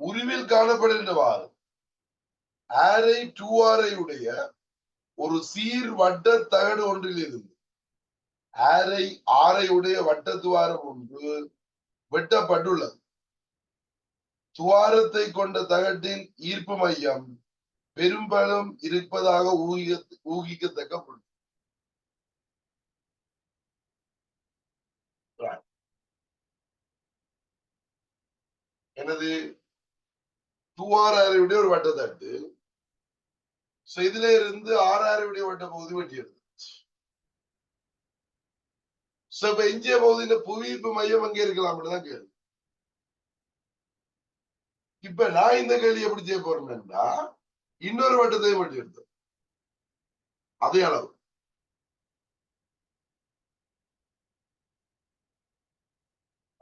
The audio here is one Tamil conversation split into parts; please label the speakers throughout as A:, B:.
A: உருவில் காணப்படுகின்றவாறு. ஆரை டூ ஆரை உடைய ஒரு சீர் வட்ட தகடு ஒன்றில் இருந்து ஆரை ஆரை உடைய வட்ட துவாரம் ஒன்று வெட்டப்பட்டுள்ளது. துவாரத்தை கொண்ட தகட்டின் ஈர்ப்பு மையம் பெரும்பலம் இருப்பதாக ஊகிக்க ஊகிக்கத்தக்கப்படும் எனது எனது விட ஒரு வட்டத்தட்டு சோ இதுல இருந்து ஆறாயிரம் வட்ட பகுதி வெட்டி எடுத்து. சோ இப்ப எஞ்சிய பகுதியில புவியீர்ப்பு மையம் அங்கே இருக்கலாம் தான் கேள்வி. இப்ப நான் இந்த கேள்வி எப்படி செய்ய போறேன்னா இன்னொரு வட்டத்தையும் வெட்டி எடுத்தேன் அதே அளவு.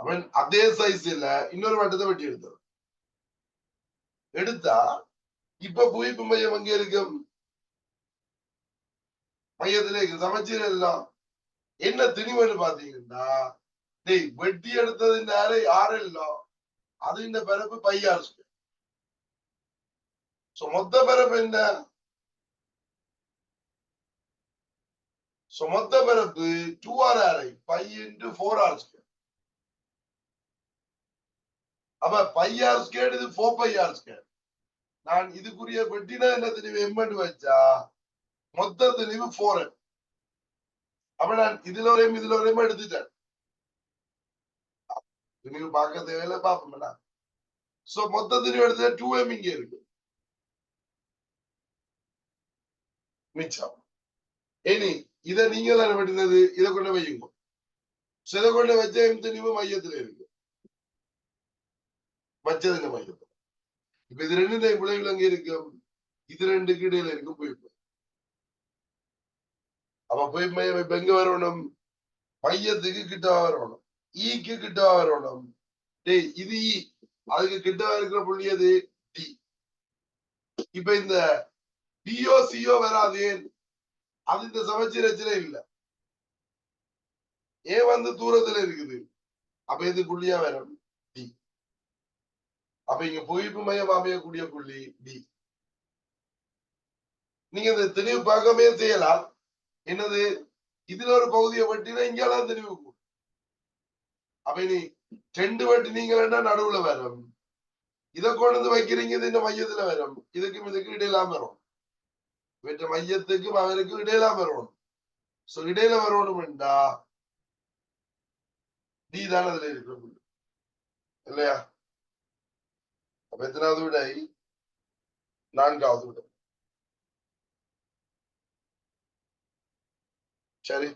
A: அவன் அதே சைஸ்ல இன்னொரு வட்டத்தை வெட்டி எடுத்தான் எடுத்தா இப்ப புவிப்பு மையம் அங்கே இருக்கும். மையத்துல இருக்கு சமச்சீர் எல்லாம். என்ன திணிவுன்னு பாத்தீங்கன்னா டேய் வெட்டி எடுத்தது நேரம் யாரும் இல்லோ அது இந்த பிறப்பு பையாறு சோ மொத்த பிறப்பு என்ன? சோ மொத்த பிறப்பு டூ ஆர் அரை pi into four r square அப்ப பைய ஆர் இது ஃபோர் பை ஆர் நான் இதுக்குரிய வெட்டினா என்ன தெளிவு எம்மன் வச்சா மொத்த தெளிவு ஃபோர் அப்ப நான் இதுல வரையும் இதுல வரையும் எடுத்துட்டேன். தெளிவு பார்க்க தேவையில்ல பாப்போம்ல சோ மொத்த தெளிவு எடுத்த டூ எம் இங்க இருக்கு. மிச்சம். இனி இத நீங்க தானே வெட்டினது? இதை கொண்டு வையுங்க. சோ இதை கொண்டு வச்ச எம் தெளிவு மையத்துல இருக்கு. வச்சது இந்த இப்ப இது ரெண்டு விளைவுகள் அங்க இருக்கும் இது ரெண்டுக்கு இடையில இருக்கும் புவிப்பு அப்ப புவிப்பு மையம் இப்ப எங்க வரணும்? மையத்துக்கு கிட்ட வரணும். ஈக்கு கிட்ட வரணும். டேய் இது ஈ அதுக்கு கிட்ட இருக்கிற புள்ளி அது டி இப்ப இந்த டிஓ சிஓ வராது அது இந்த சமச்சீரச்சில இல்ல. ஏன் வந்து தூரத்துல இருக்குது. அப்ப இது புள்ளியா வரணும் அப்ப இங்க புவிப்பு மையம் அமையக்கூடிய புள்ளி டி நீங்க இந்த தெளிவு பார்க்கவே செய்யலாம். என்னது? இதுல ஒரு பகுதியை வெட்டினா இங்கெல்லாம் தெளிவு கூடும். அப்ப இனி ரெண்டு வெட்டி நீங்களா நடுவுல வரும்? இதை கொண்டு வந்து வைக்கிறீங்க இது இந்த மையத்துல வரும். இதுக்கும் இதுக்கும் இடையிலாம் வரும். இவற்ற மையத்துக்கும் அவருக்கும் இடையிலாம் வரணும் சோ இடையில வரணும்டா டி தான் அதுல இருக்கிற இல்லையா? அப்ப எத்தனாவது விடை நான்காவது விடை சரி